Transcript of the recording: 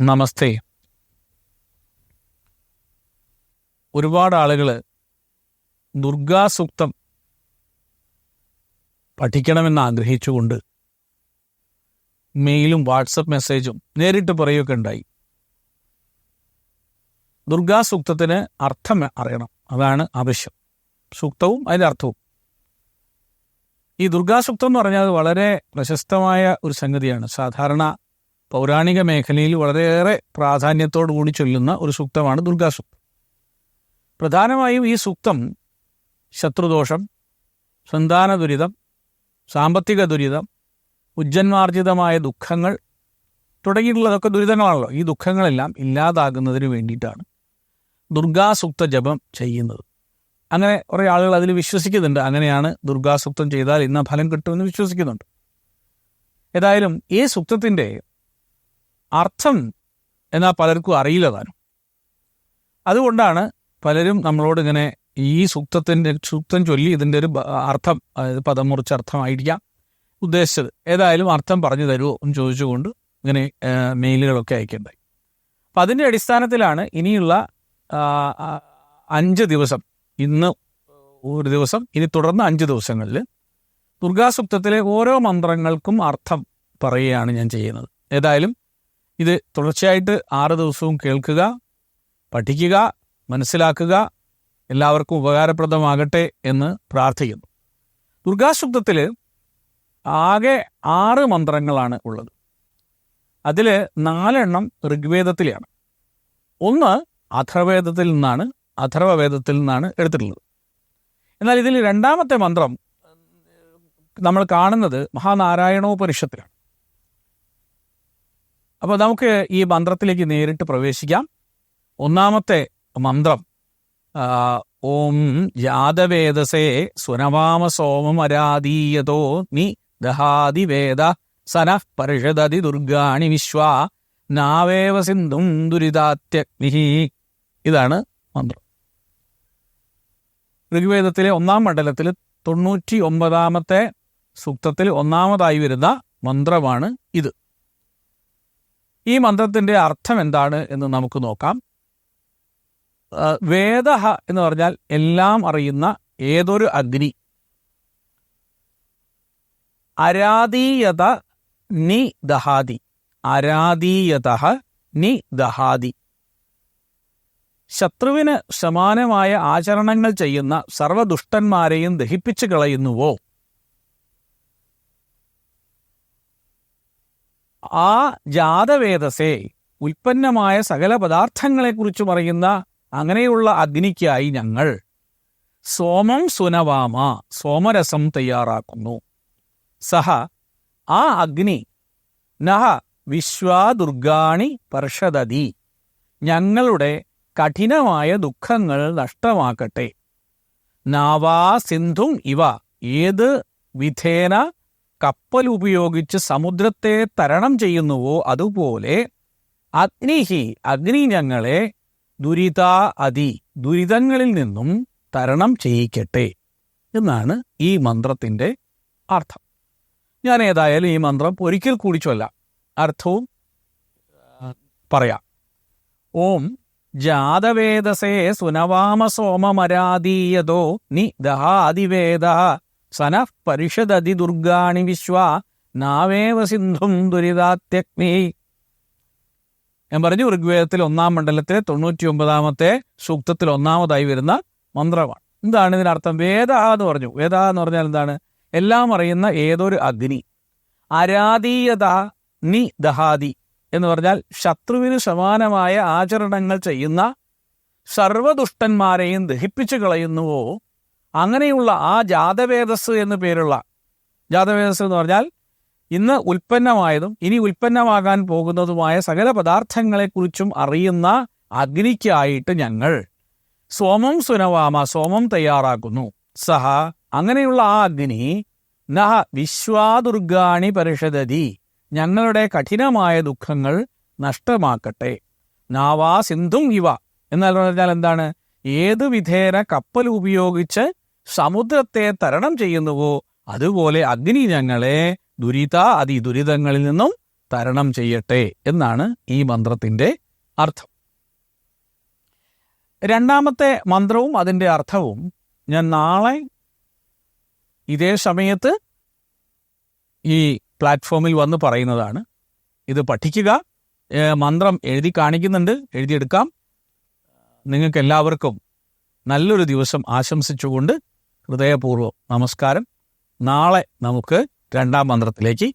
നമസ്തേ. ഒരുപാട് ആളുകൾ ദുർഗാസൂക്തം പഠിക്കണമെന്ന് ആഗ്രഹിച്ചുകൊണ്ട് മെയിലും വാട്സപ്പ് മെസ്സേജും നേരിട്ട് പറയുകയൊക്കെ ഉണ്ടായി. ദുർഗാസൂക്തത്തിന് അർത്ഥം അറിയണം. അതാണ് ആവശ്യം. സൂക്തവും അതിന്റെ അർത്ഥവും. ഈ ദുർഗാസൂക്തം എന്ന് പറഞ്ഞാൽ വളരെ പ്രശസ്തമായ ഒരു സംഗതിയാണ്. സാധാരണ പൗരാണിക മേഖലയിൽ വളരെയേറെ പ്രാധാന്യത്തോടു കൂടി ചൊല്ലുന്ന ഒരു സൂക്തമാണ് ദുർഗാസൂക്തം. പ്രധാനമായും ഈ സൂക്തം ശത്രുദോഷം സന്താന ദുരിതം സാമ്പത്തിക ദുരിതം ഉജ്ജന്മാർജിതമായ ദുഃഖങ്ങൾ തുടങ്ങിയിട്ടുള്ളതൊക്കെ ദുരിതങ്ങളാണല്ലോ. ഈ ദുഃഖങ്ങളെല്ലാം ഇല്ലാതാകുന്നതിന് വേണ്ടിയിട്ടാണ് ദുർഗാസൂക്ത ജപം ചെയ്യുന്നത്. അങ്ങനെ കുറേ ആളുകൾ അതിൽ വിശ്വസിക്കുന്നുണ്ട്. അങ്ങനെയാണ് ദുർഗാസൂക്തം ചെയ്താൽ ഇന്ന ഫലം കിട്ടുമെന്ന് വിശ്വസിക്കുന്നുണ്ട്. ഏതായാലും ഈ സൂക്തത്തിന്റെ അർത്ഥം എന്നാൽ പലർക്കും അറിയില്ല താനും. അതുകൊണ്ടാണ് പലരും നമ്മളോട് ഇങ്ങനെ ഈ സൂക്തത്തിന്റെ സൂക്തം ചൊല്ലി ഇതിന്റെ ഒരു അർത്ഥം അതായത് പദം മുറിച്ച അർത്ഥമായിരിക്കാം ഉദ്ദേശിച്ചത്. ഏതായാലും അർത്ഥം പറഞ്ഞു തരുമോ എന്ന് ചോദിച്ചുകൊണ്ട് ഇങ്ങനെ മെയിലുകളൊക്കെ അയക്കേണ്ടായി അപ്പം അതിന്റെ അടിസ്ഥാനത്തിലാണ് ഇനിയുള്ള അഞ്ച് ദിവസം. ഇന്ന് ഒരു ദിവസം ഇനി തുടർന്ന് അഞ്ച് ദിവസങ്ങളിൽ ദുർഗാസൂക്തത്തിലെ ഓരോ മന്ത്രങ്ങൾക്കും അർത്ഥം പറയുകയാണ് ഞാൻ ചെയ്യുന്നത്. ഏതായാലും ഇത് തുടർച്ചയായിട്ട് ആറ് ദിവസവും കേൾക്കുക പഠിക്കുക മനസ്സിലാക്കുക എല്ലാവർക്കും ഉപകാരപ്രദമാകട്ടെ എന്ന് പ്രാർത്ഥിക്കുന്നു. ദുർഗാസൂക്തത്തിൽ ആകെ ആറ് മന്ത്രങ്ങളാണ് ഉള്ളത്. അതിൽ നാലെണ്ണം ഋഗ്വേദത്തിലെയാണ്. ഒന്ന് അഥർവേദത്തിൽ നിന്നാണ് അഥർവവേദത്തിൽ നിന്നാണ് എടുത്തിട്ടുള്ളത്. എന്നാൽ ഇതിൽ രണ്ടാമത്തെ മന്ത്രം നമ്മൾ കാണുന്നത് മഹാനാരായണോപനിഷത്തിലാണ്. അപ്പോൾ നമുക്ക് ഈ മന്ത്രത്തിലേക്ക് നേരിട്ട് പ്രവേശിക്കാം. ഒന്നാമത്തെ മന്ത്രം ഓം ജാതവേദസേ സുനവാമ സോമം അരാധീയതോ നി ദഹാതി വേദ സനഃ പരിഷദതി ദുർഗാണി വിശ്വ നാവേവ സിന്ധും ദുരിതാത്യഗ്നി ഇതാണ് മന്ത്രം. ഋഗ്വേദത്തിലെ ഒന്നാം മണ്ഡലത്തിൽ തൊണ്ണൂറ്റി ഒമ്പതാമത്തെ സൂക്തത്തിൽ ഒന്നാമതായി വരുന്ന മന്ത്രമാണ് ഇത്. ഈ മന്ത്രത്തിന്റെ അർത്ഥം എന്താണ് എന്ന് നമുക്ക് നോക്കാം. വേദ എന്ന് പറഞ്ഞാൽ എല്ലാം അറിയുന്ന ഏതൊരു അഗ്നി. അരാധീയത നി ദഹാതി. അരാധീയത നി ദഹാതി. ശത്രുവിന് സമാനമായ ആചരണങ്ങൾ ചെയ്യുന്ന സർവദുഷ്ടന്മാരെയും ദഹിപ്പിച്ചു കളയുന്നുവോ? ആ ജാതവേദസേ ഉൽപ്പന്നമായ സകല പദാർത്ഥങ്ങളെക്കുറിച്ച് പറയുന്ന അങ്ങനെയുള്ള അഗ്നിക്കായി ഞങ്ങൾ സോമം സുനവാമ സോമരസം തയ്യാറാക്കുന്നു. സഹ ആ അഗ്നി നഹ വിശ്വാദുർഗാണി പർഷദതി ഞങ്ങളുടെ കഠിനമായ ദുഃഖങ്ങൾ നഷ്ടമാക്കട്ടെ. നാവാ സിന്ധും ഇവ ഏത് വിധേന കപ്പൽ ഉപയോഗിച്ച് സമുദ്രത്തെ തരണം ചെയ്യുന്നുവോ അതുപോലെ അഗ്നിഹി അഗ്നി ഞങ്ങളെ ദുരിതാ അതി ദുരിതങ്ങളിൽ നിന്നും തരണം ചെയ്യിക്കട്ടെ എന്നാണ് ഈ മന്ത്രത്തിന്റെ അർത്ഥം. ഞാൻ ഏതായാലും ഈ മന്ത്രം ഒരിക്കൽ കൂടി ചൊല്ലാം. അർത്ഥവും പറയാം. ഓം ജാതവേദസേ സുനവാമ സോമമരാദീയതോ നി ദഹാദിവേദ സനഃ പരിഷദതി ദുർഗാണി വിശ്വ നാവേവ സിന്ധും ദുരിതാത്യഗ്നി. ഞാൻ പറഞ്ഞു ഋഗ്വേദത്തിൽ ഒന്നാം മണ്ഡലത്തിലെ തൊണ്ണൂറ്റി ഒമ്പതാമത്തെ സൂക്തത്തിൽ ഒന്നാമതായി വരുന്ന മന്ത്രമാണ് എന്താണ് ഇതിനർത്ഥം? വേദ എന്ന് പറഞ്ഞു. വേദ എന്ന് പറഞ്ഞാൽ എന്താണ്? എല്ലാം അറിയുന്ന ഏതൊരു അഗ്നി. അരാധീയത നി ദഹാദി എന്ന് പറഞ്ഞാൽ ശത്രുവിന് സമാനമായ ആചരണങ്ങൾ ചെയ്യുന്ന സർവദുഷ്ടന്മാരെയും ദഹിപ്പിച്ചു കളയുന്നുവോ അങ്ങനെയുള്ള ആ ജാതവേദസ് എന്ന് പേരുള്ള ജാതവേദസ് എന്ന് പറഞ്ഞാൽ ഇന്ന് ഉൽപ്പന്നമായതും ഇനി ഉൽപ്പന്നമാകാൻ പോകുന്നതുമായ സകല പദാർത്ഥങ്ങളെക്കുറിച്ചും അറിയുന്ന അഗ്നിക്കായിട്ട് ഞങ്ങൾ സോമം സുനവാമ സോമം തയ്യാറാക്കുന്നു. സഹ അങ്ങനെയുള്ള ആ അഗ്നി നഹ വിശ്വാദുർഗാണി പരിഷദതി ഞങ്ങളുടെ കഠിനമായ ദുഃഖങ്ങൾ നഷ്ടമാക്കട്ടെ. നാവാ സിന്ധും ഇവ. എന്നാൽ പറഞ്ഞാൽ എന്താണ്? ഏത് വിധേന കപ്പൽ ഉപയോഗിച്ച് സമുദ്രത്തെ തരണം ചെയ്യുന്നുവോ? അതുപോലെ അഗ്നി ഞങ്ങളെ ദുരിത അതി ദുരിതങ്ങളിൽ നിന്നും തരണം ചെയ്യട്ടെ എന്നാണ് ഈ മന്ത്രത്തിന്റെ അർത്ഥം. രണ്ടാമത്തെ മന്ത്രവും അതിന്റെ അർത്ഥവും ഞാൻ നാളെ ഇതേ സമയത്ത് ഈ പ്ലാറ്റ്ഫോമിൽ വന്ന് പറയുന്നതാണ്. ഇത് പഠിക്കുക. മന്ത്രം എഴുതി കാണിക്കുന്നുണ്ട്. എഴുതിയെടുക്കാം. നിങ്ങൾക്ക് എല്ലാവർക്കും നല്ലൊരു ദിവസം ആശംസിച്ചുകൊണ്ട് ഹൃദയപൂർവം നമസ്കാരം. നാളെ നമുക്ക് രണ്ടാം മന്ത്രത്തിലേക്ക്